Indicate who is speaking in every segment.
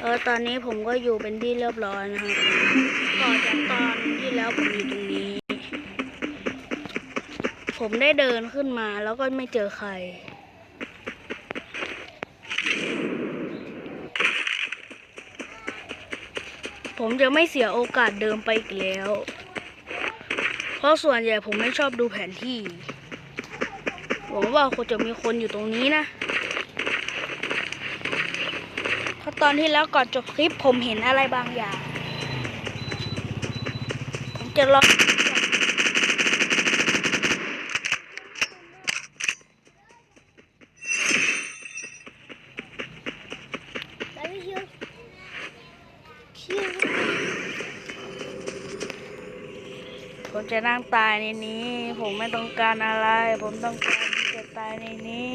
Speaker 1: เออตอนนี้ผมก็อยู่เป็นที่เรียบร้อยนะครับก่อนจากตอนที่แล้วผมอยู่ตรงนี้ ผมได้เดินขึ้นมาแล้วก็ไม่เจอใคร ผมจะไม่เสียโอกาสเดิมไปอีกแล้ว เพราะส่วนใหญ่ผมไม่ชอบดูแผนที่หวังว่าคงจะมีคนอยู่ตรงนี้นะ เพราะ ตอนที่แล้วก่อนจบคลิปผมเห็นอะไรบางอย่าง ผมจะลองผมจะนั่งตายในนี้ ผมไม่ต้องการอะไร ผมต้องการที่จะตายในนี้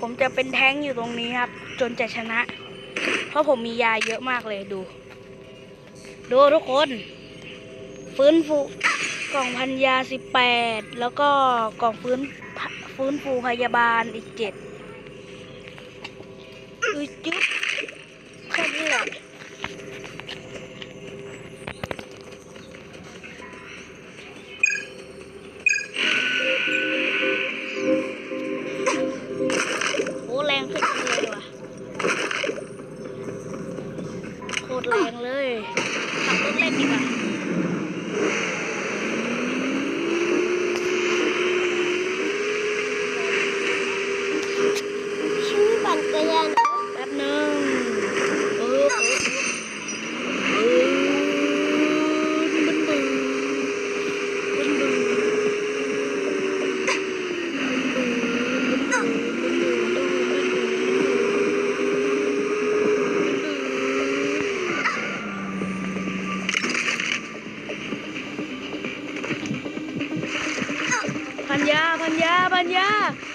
Speaker 1: ผมจะเป็นแท้งอยู่ตรงนี้ครับ จนจะชนะ เพราะผมมียาเยอะมากเลยดู ดูทุกคน ฟื้นฟูกล่องพันยาสิบแปดแล้วก็กล่องฟื้นฟื้นฟูพยาบาลอีกเจ็ดอือจุ๊บแค่นี้แหละโอ้แรงขึ้นเลยว่ะโค ตรแรงเลยขับรถเล่นดีกว่า พันยาพันยาพันยา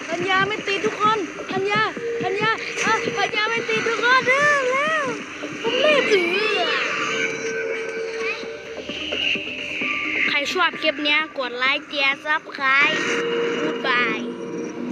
Speaker 1: พันยาไม่ติดทุกคนพันยาพันยาอะพันยาไม่ติดทุกคนเร็วเร็วผมรีบเอือใครชอบคลิปนี้กดไลค์เจียร์ซับใคร